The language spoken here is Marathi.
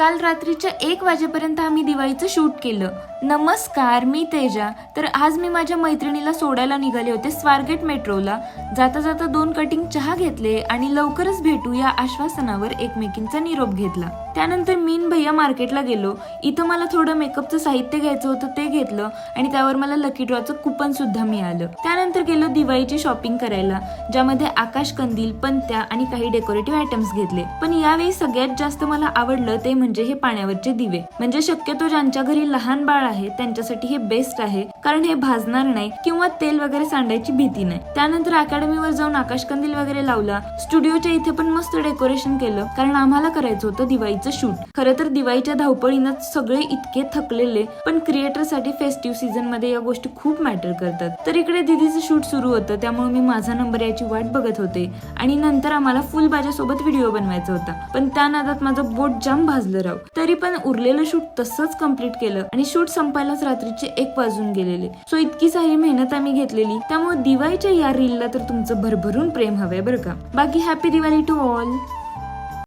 काल रात्रीच्या एक वाजेपर्यंत आम्ही दिवाळीचं शूट केलं. नमस्कार मी तेजा. तर आज मी माझ्या मैत्रिणीला सोडायला निघाले होते स्वारगेट मेट्रोला. जाता जाता दोन कटिंग चहा घेतले आणि लवकरच भेटू या आश्वासनावर एकमेकींचा निरोप घेतला. त्यानंतर मीन भैया मार्केटला गेलो. इथं मला थोडं मेकअपचं साहित्य घ्यायचं होतं ते घेतलं आणि त्यावर मला लकी ड्रॉचं कुपन सुद्धा मिळालं. त्यानंतर गेलो दिवाळीची शॉपिंग करायला ज्यामध्ये आकाश कंदील पंत्या आणि काही डेकोरेटिव्ह आयटम्स घेतले. पण यावेळी सगळ्यात जास्त मला आवडलं ते म्हणजे म्हणजे हे पाण्यावरचे दिवे. म्हणजे शक्यतो ज्यांच्या घरी लहान बाळ आहे त्यांच्यासाठी हे बेस्ट आहे. कारण हे भाजणार नाही किंवा तेल वगैरे सांडायची भीती नाही. त्यानंतर अकॅडमीवर जाऊन आकाशकंदील वगैरे लावला. स्टुडिओच्या इथे पण मस्त डेकोरेशन केलं. कारण आम्हाला करायचं होतं दिवाळीचं शूट खरं तर दिवाळीच्या धावपळीनं सगळे इतके थकलेले. पण क्रिएटरसाठी फेस्टिव्ह सीझनमध्ये या गोष्टी खूप मॅटर करतात. तर इकडे दिदीचं शूट सुरू होतं. त्यामुळे मी माझा नंबर याची वाट बघत होते. आणि नंतर आम्हाला फुल बाजासोबत व्हिडिओ बनवायचा होता. पण त्या नादात माझं बोट जाम भाजलं. राव तरी पण उरलेलं शूट तसंच कंप्लीट केलं आणि शूट संपायलाच रात्रीचे एक वाजून गेलेले. सो इतकी सारी मेहनत आम्ही घेतलेली. त्यामुळे दिवाळीच्या या रीलला तर तुमचं भरभरून प्रेम हवंय बरं का? बाकी हॅपी दिवाळी टू ऑल